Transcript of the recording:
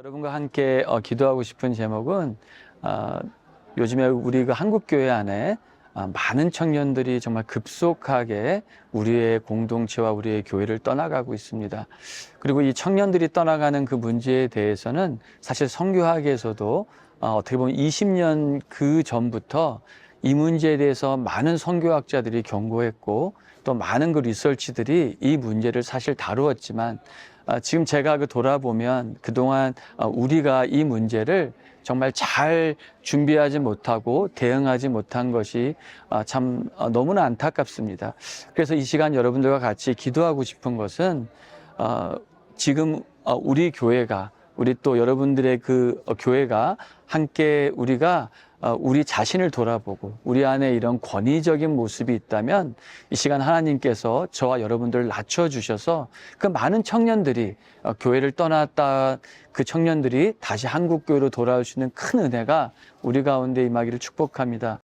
여러분들과 함께 어, 기도하고 싶은 제목은 어, 요즘에 우리 그 한국 교회 안에 아, 많은 청년들이 정말 급속하게 우리의 공동체와 우리의 교회를 떠나가고 있습니다. 그리고 이 청년들이 떠나가는 그 문제에 대해서는 사실 성교학에서도 어, 어떻게 보면 20년 그 전부터 이 문제에 대해서 많은 성교학자들이 경고했고 또 많은 그 리서치들이 이 문제를 사실 다루었지만 아, 지금 제가 그 돌아보면 그동안 어, 우리가 이 문제를 정말 잘 준비하지 못하고 대응하지 못한 것이 아, 참 어, 너무나 안타깝습니다. 그래서 이 시간 여러분들과 같이 기도하고 싶은 것은 어, 지금 어, 우리 교회가 우리 또 여러분들의 그 어, 교회가 함께 우리가 어, 우리 자신을 돌아보고 우리 안에 이런 권위적인 모습이 있다면 이 시간 하나님께서 저와 여러분들을 낮춰주셔서 그 많은 청년들이 어, 교회를 떠났다 그 청년들이 다시 한국 교회로 돌아올 수 있는 큰 은혜가 우리 가운데 임하기를 축복합니다.